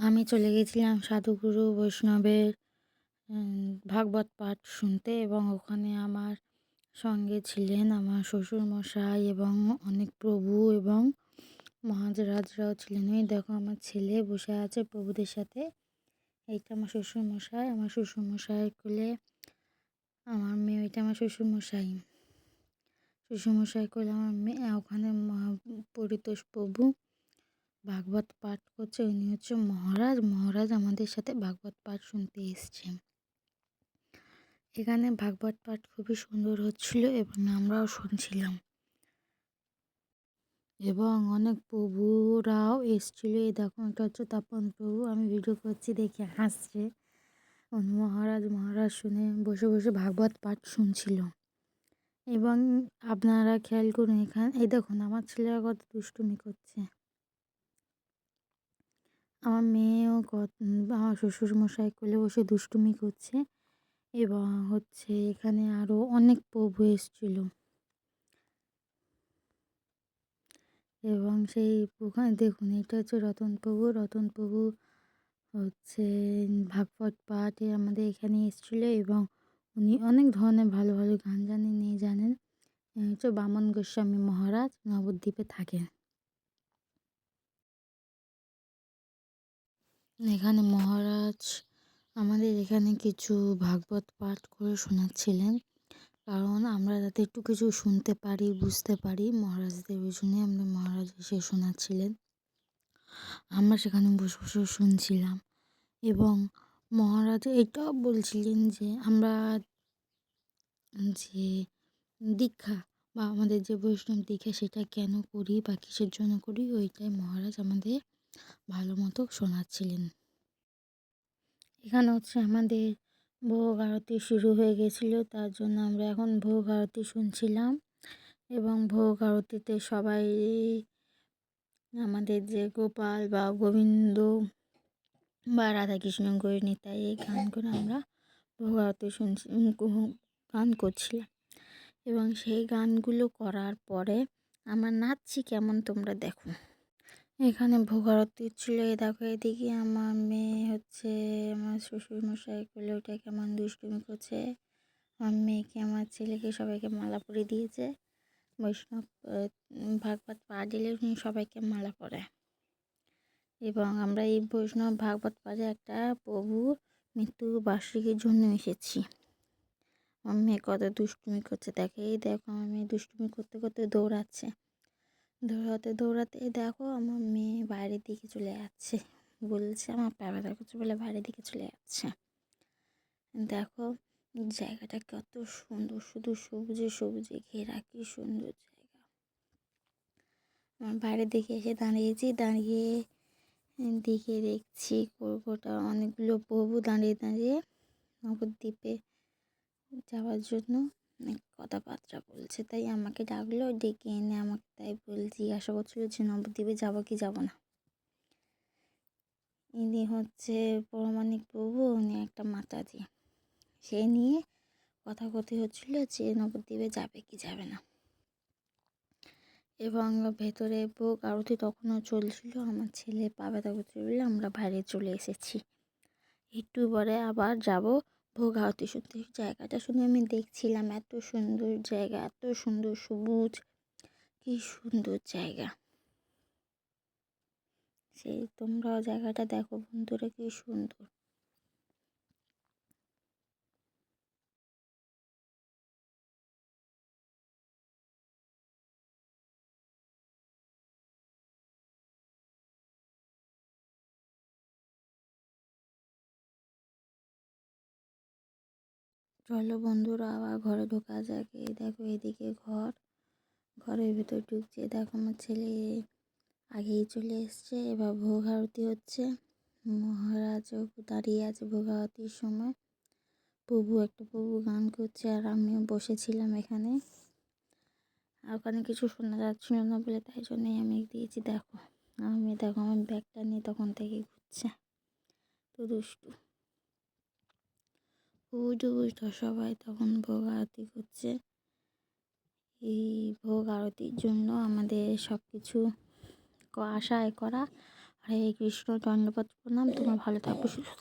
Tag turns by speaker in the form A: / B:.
A: আমি চলে গেছিলাম সাধুগুরু বৈষ্ণবের ভাগবত পাঠ শুনতে এবং ওখানে আমার সঙ্গে ছিলেন আমার শ্বশুরমশাই এবং অনেক প্রভু এবং মহারাজরাও ছিলেন। ওই দেখো আমার ছেলে বসে আছে প্রভুদের সাথে। এইটা আমার শ্বশুরমশাই। আমার শ্বশুরমশাই কোলে আমার মেয়ে ওইটা আমার শ্বশুরমশাই। শ্বশুরমশাই কোলে আমার মেয়ে, ওখানে পরিতোষ প্রভু। ভাগবত পাঠ করছে, উনি হচ্ছে মহারাজ। মহারাজ আমাদের সাথে ভাগবত পাঠ শুনতে এসছে। এখানে ভাগবত পাঠ খুবই সুন্দর হচ্ছিল এবং আমরাও শুনছিলাম। এবং অনেক প্রভুরাও এসছিল। এই দেখো, এটা হচ্ছে তাপন প্রভু। আমি ভিডিও করছি, দেখে হাসছে। মহারাজ মহারাজ শুনে বসে বসে ভাগবত পাঠ শুনছিল। এবং আপনারা খেয়াল করুন এখানে, এই দেখুন, আমার ছেলেরা কত দুষ্টুমি করছে। আমার মেয়েও আমার শ্বশুরমশাই কোলে বসে দুষ্টুমি করছে এবং হচ্ছে এখানে আরও অনেক প্রভু এসেছিল। এবং সেই ওখানে দেখুন, এটা হচ্ছে রতন প্রভু। রতন প্রভু হচ্ছে ভাগবত পাঠে আমাদের এখানে এসেছিল এবং উনি অনেক ধরনের ভালো ভালো গান জানেন নিয়ে জানেন। হচ্ছে বামন গোস্বামী মহারাজ নবদ্বীপে থাকেন। এখানে মহারাজ আমাদের এখানে কিছু ভাগবত পাঠ করে শোনাচ্ছিলেন। কারণ আমরা যাতে একটু কিছু শুনতে পারি, বুঝতে পারি, মহারাজদের ওই আমরা মহারাজ এসে শোনাচ্ছিলেন। আমরা সেখানে বসে বসে শুনছিলাম এবং মহারাজ এটাও বলছিলেন যে আমরা যে দীক্ষা বা আমাদের যে বৈষ্ণব দীক্ষা সেটা কেন করি বা কিসের জন্য করি, ওইটাই মহারাজ আমাদের ভালো মতো শোনাচ্ছিলেন। এখানে হচ্ছে আমাদের ভোগ আরতি শুরু হয়ে গেছিল, তার জন্য আমরা এখন ভোগ আরতি শুনছিলাম এবং ভোগ আরতিতে সবাই আমাদের যে গোপাল বা গোবিন্দ বা রাধাকৃষ্ণ গৌরীনিতাই এই গান করে আমরা ভোগ আরতি শুনছি গান করছিলাম। এবং সেই গানগুলো করার পরে আমরা নাচছি কেমন তোমরা দেখো। এখানে ভোগারতি ছিল। এই দেখো, এদিকে আমার মেয়ে হচ্ছে, আমার শ্বশুরমশাই করলে ওটা কেমন দুষ্টুমি করছে। আমার মেয়েকে, আমার ছেলেকে সবাইকে মালা পরিয়ে দিয়েছে। বৈষ্ণব ভাগবত পা দিলে সবাইকে মালা পরে। এবং আমরা এই বৈষ্ণব, ভাগবত পাড়ে একটা প্রভু মৃত্যু বার্ষিকীর জন্য এসেছি। আমার মেয়ে কত দুষ্টুমি করছে। দেখে, এই দেখো, আমার মেয়ে দুষ্টুমি করতে করতে দৌড়াচ্ছে। দৌড়াতে দৌড়াতে দেখো আমার মেয়ে বাইরের দিকে চলে যাচ্ছে। বলছে, আমার পা ব্যথা করছে বলে বাইরের দিকে চলে যাচ্ছে। দেখো জায়গাটা কত সুন্দর, শুধু সবুজে সবুজে ঘেরা, কি সুন্দর জায়গা। আমার বাইরের দিকে এসে দাঁড়িয়েছি, দাঁড়িয়ে দিকে দেখছি গোটা অনেকগুলো প্রভু দাঁড়িয়ে দাঁড়িয়ে নবদ্বীপে যাওয়ার জন্য। অনেক কথাবার্তা বলছে, তাই আমাকে ডাকলো, ডেকে এনে আমাকে তাই বল জিজ্ঞাসা করছিল যে নবদ্বীপে যাব কি যাব না। ইনি হচ্ছে পরমাণিক প্রভু, উনি একটা মাতাজি। সে নিয়ে কথা কথি হচ্ছিল যে নবদ্বীপে যাবে কি যাবে না। এবং ভেতরে ভোগ আরতি তখনও চলছিল, আমার ছেলে পা ব্যথা করছিল আমরা বাইরে চলে এসেছি। একটু পরে আবার যাব ভোগ আরতি শুনতে জায়গাটা শুধু আমি দেখছিলাম, এত সুন্দর জায়গা, এত সুন্দর সবুজ। কি সুন্দর জায়গা। সেই তোমরাও জায়গাটা দেখো বন্ধুরা, কি সুন্দর। চলো বন্ধুরা, আবার ঘরে ঢোকা যাক। এই দেখো, এদিকে ঘর। ঘরের ভেতর ঢুকছে। দেখো, আমার ছেলে আগেই চলে এসছে। এবার ভোগ আরতি হচ্ছে মহারাজও দাঁড়িয়ে আছে ভোগ আরতির সময়। প্রভু, একটা প্রভু গান করছে আর আমিও বসেছিলাম এখানে। আর ওখানে কিছু শোনা যাচ্ছিল না বলে তাই জন্যই আমি দিয়েছি। দেখো, আমি, দেখো, আমার ব্যাগটা নিয়ে তখন থেকেই ঘুরছে। তো দুষ্টু। পুজো বুঝতো সবাই তখন ভোগ আরতি করছে। এই ভোগ আরতির জন্য আমাদের সব কিছু আশায় করা। হরে কৃষ্ণ দণ্ডপথ প্রণাম। তোমার ভালো থাকবে সুস্থ